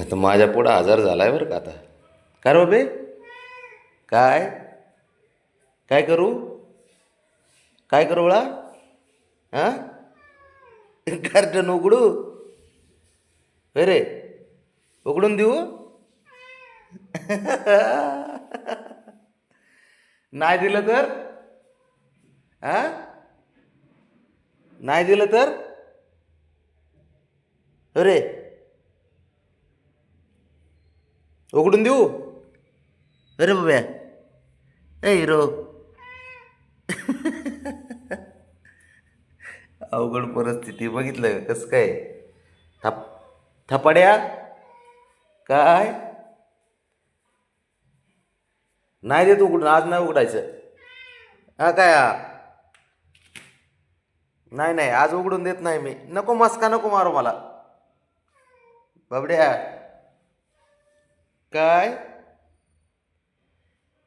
आता माझ्या पुढं आजार झाला आहे बरं का आता. काय रे बाबे? काय? काय करू? काय करू बळा? हां? कार्टन उघडू? होय रे? उघडून देऊ? नाही दिलं तर? हा? नाही दिलं तर? अरे उघडून देऊ? अरे बाब्या ए हिरो. अवघड परिस्थिती बघितलं कसं काय? थप थपाड्या? काय? नाही देत उघडून आज नाही उघडायचं. हा काय हा? नाही नाही आज उघडून देत नाही मी. नको मस्का नको मारू मला. बाबड्या. काय?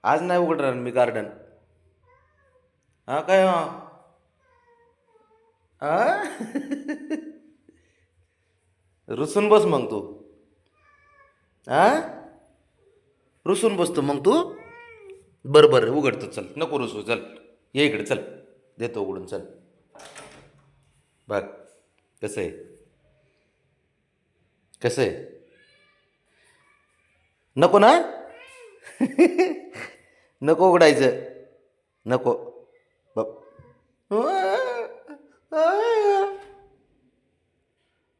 आज नाही उघडणार मी गार्डन हा काय हो? हा? रुसून बस मग तू. हा रुसून बसतो मग तू. बरं बरं उघडतो चल. नको रुसू चल. ये इकडे चल. देतो उघडून चल. बघ कसं आहे? कसं आहे? नको ना? नको उघडायचं. नको. बघ.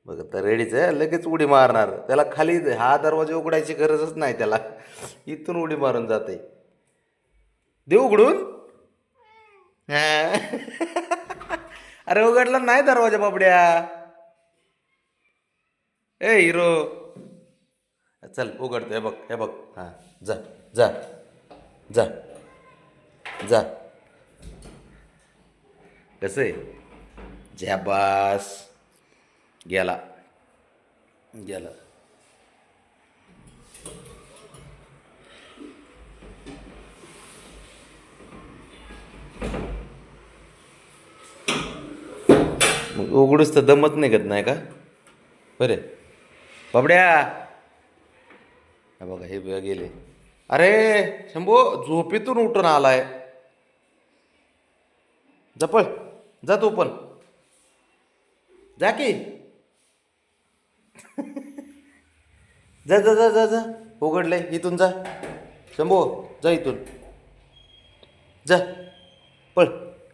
बघ आता रेडीच लगेच उडी मारणार. त्याला खाली हा दरवाजा उघडायची गरजच नाही त्याला. इथून उडी मारून जाते. देऊ उघडून? अरे उघडला नाही दरवाजा बाबड्या. ए हिरो. चल उघडतो. हे बघ हे बघ. हां जा जा जा जा. कसं आहे? झॅबास गेला. गेला. मग उघडूच तर दमत निघत नाही का? बरे. बाबड्या! बघा हे बघा गेले. अरे शंभू झोपेतून उठून आलाय. जपळ जा तू पण. जा की. जा जा जा जा जा. उघडले इथून जा. शंभू जा इथून. जा. पळ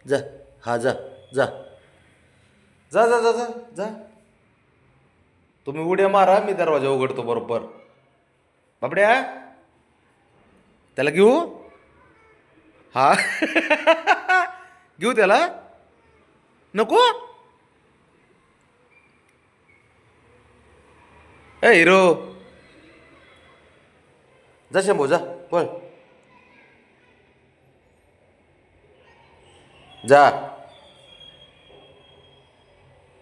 जा. हा जा जा. जा जा जा जा जा. तुम्ही उड्या मारा मी दरवाजा उघडतो बरोबर. बाबड्या? त्याला घेऊ? हा. घेऊ त्याला? नको? ए हिरो. जा शंभो जा. पळ जा.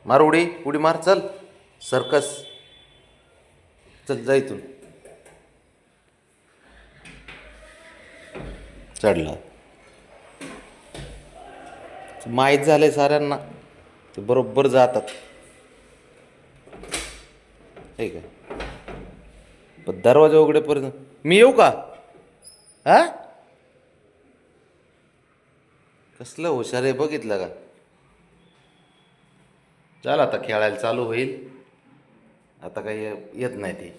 मार उडी. उडी मार. चल. सर्कस. चल जा इथून. चढला. माहीत झालंय साऱ्यांना. ते बरोबर जातात. हे आहे पण दरवाजा उघडेपर्यंत. मी येऊ का? हा? कसलं हुशार आहे बघितलं का? चल आता खेळायला चालू होईल. आता काही येत नाही ते.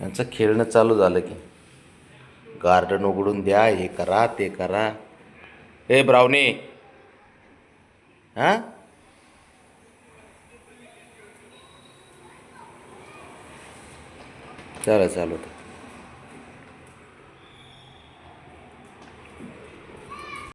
यांचं खेळणं चालू झालं की. गार्डन उघडून द्या हे करा ते करा. हे ब्रावणे हां? चला चालू